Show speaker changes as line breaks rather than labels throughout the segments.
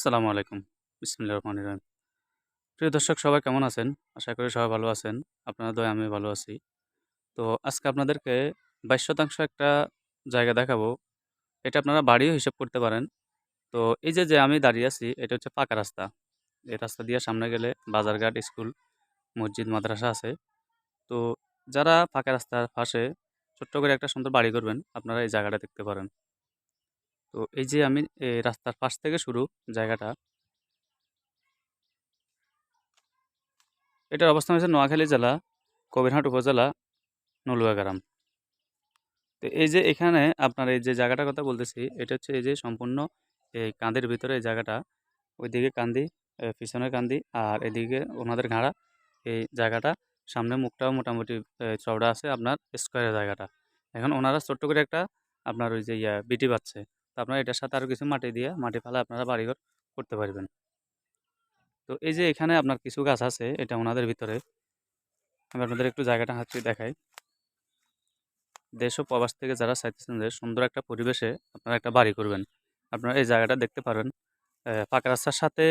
আসসালামু আলাইকুম। বিসমিল্লাহির রহমানির রহিম। প্রিয় দর্শক, সবাই কেমন আছেন? আশা করি সবাই ভালো আছেন। আপনারা দয় আমি ভালো আছি। তো আজকে আপনাদেরকে বাইশ শতাংশ একটা জায়গা দেখাবো। এটা আপনারা বাড়িও হিসাব করতে পারেন। তো এই যে যে আমি দাঁড়িয়ে আছি, এটা হচ্ছে পাকা রাস্তা। এই রাস্তা দিয়ে সামনে গেলে বাজারঘাট, স্কুল, মসজিদ, মাদ্রাসা আছে। তো যারা পাকা রাস্তার পাশে ছোট্ট করে একটা সুন্দর বাড়ি করবেন, আপনারা এই জায়গাটা দেখতে পারেন। তো এই যে আমি রাস্তার পাশ থেকে শুরু জায়গাটা। এটার অবস্থান হচ্ছে নোয়াখালী জেলা, কবিরহাট উপজেলা নলুয়া গ্রাম তো এই যে এখানে আপনার এই যে জায়গাটার কথা বলতেছি, এটা হচ্ছে এই যে সম্পূর্ণ এই কান্দির ভিতরে এই জায়গাটা। ওইদিকে কান্দি পিছনে কান্দি আর এদিকে ওনাদের ঘাড়া। এই জায়গাটা, সামনে মুখটাও মোটামুটি চওড়া আছে আপনার স্কোয়ারের জায়গাটা। এখন ওনারা ছোট্ট করে একটা আপনার ওই যে ইয়া, বিটি পাচ্ছে আপনার এটার সাথে আরও কিছু মাটি দিয়ে মাটি ফেলে আপনারা বাড়িঘর করতে পারবেন। তো এই যে এখানে আপনার কিছু গাছ আছে এটা ওনাদের ভিতরে। আমি আপনাদের একটু জায়গাটা হাতে দেখাই। দেশ ও প্রবাস থেকে যারা চাইতেছেন যে সুন্দর একটা পরিবেশে আপনারা একটা বাড়ি করবেন আপনারা এই জায়গাটা দেখতে পারেন। আহ, পাকা রাস্তার সাথে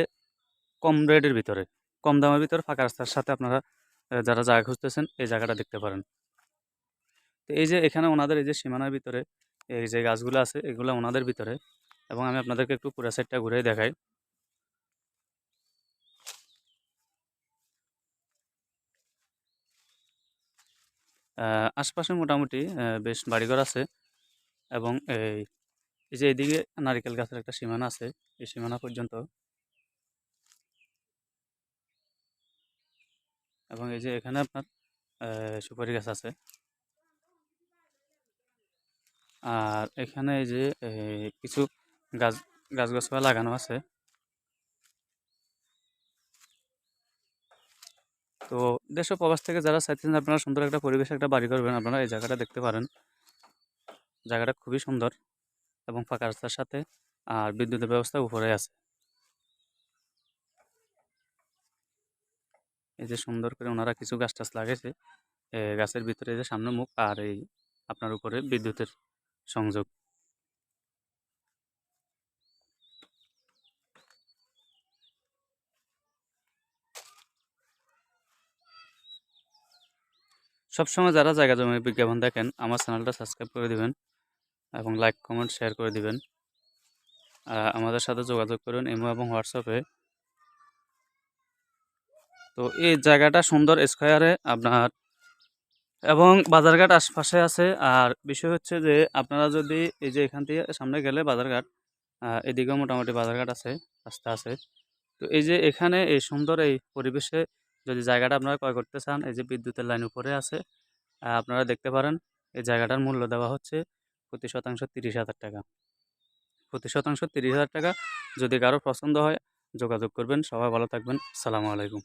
কম রেটের ভিতরে কম দামের ভিতরে ফাঁকা রাস্তার সাথে আপনারা যারা জায়গা খুঁজতেছেন এই জায়গাটা দেখতে পারেন। তো এই যে এখানে ওনাদের এই যে সীমানার ভিতরে এই যে গাছগুলো আছে, এগুলো ওনাদের ভিতরে। এবং আমি আপনাদেরকে একটু পুরা সাইডটা ঘুরে দেখাই। আশপাশে মোটামুটি বেশ বাড়িঘর আছে। এবং এই এই যে এদিকে নারিকেল গাছের একটা সীমানা আছে, এই সীমানা পর্যন্ত। এবং এই যে এখানে আপনার সুপারি গাছ আছে। আর এখানে এই যে কিছু গাছ গাছ গাছপালা লাগানো আছে। তো দেশ প্রবাস থেকে যারা চাইতেছেন আপনারা সুন্দর একটা পরিবেশে একটা বাড়ি করবেন আপনারা এই জায়গাটা দেখতে পারেন। জায়গাটা খুবই সুন্দর এবং ফাঁকা রাস্তার সাথে আর বিদ্যুতের ব্যবস্থা উপরে আছে। এই যে সুন্দর করে ওনারা কিছু গাছ টাছ লাগাইছে এ, গাছের ভিতরে যে সামনে মুখ আর এই আপনার উপরে বিদ্যুতের সংযোগ। সবসময় যারা জায়গা জমির বিজ্ঞাপন দেখেন, আমার চ্যানেলটা সাবস্ক্রাইব করে দিবেন এবং লাইক, কমেন্ট, শেয়ার করে দিবেন। আমাদের সাথে যোগাযোগ করুন ইমো এবং হোয়াটসঅ্যাপে তো এই জায়গাটা সুন্দর স্কোয়ারে আপনার এবং বাজারঘাট আশপাশে আছে। আর বিষয় হচ্ছে যে, আপনারা যদি এই যে এখান থেকে সামনে গেলে বাজারঘাট এদিকেও মোটামুটি বাজারঘাট আছে, রাস্তা আছে। তো এই যে এখানে এই সুন্দর এই পরিবেশে যদি জায়গাটা আপনারা ক্রয় করতে চান, এই যে বিদ্যুতের লাইন উপরে আছে আপনারা দেখতে পারেন, এই জায়গাটার মূল্য দেওয়া হচ্ছে প্রতি শতাংশ তিরিশ হাজার টাকা। প্রতি শতাংশ তিরিশ হাজার টাকা যদি কারও পছন্দ হয়, যোগাযোগ করবেন। সবাই ভালো থাকবেন। সালামু আলাইকুম।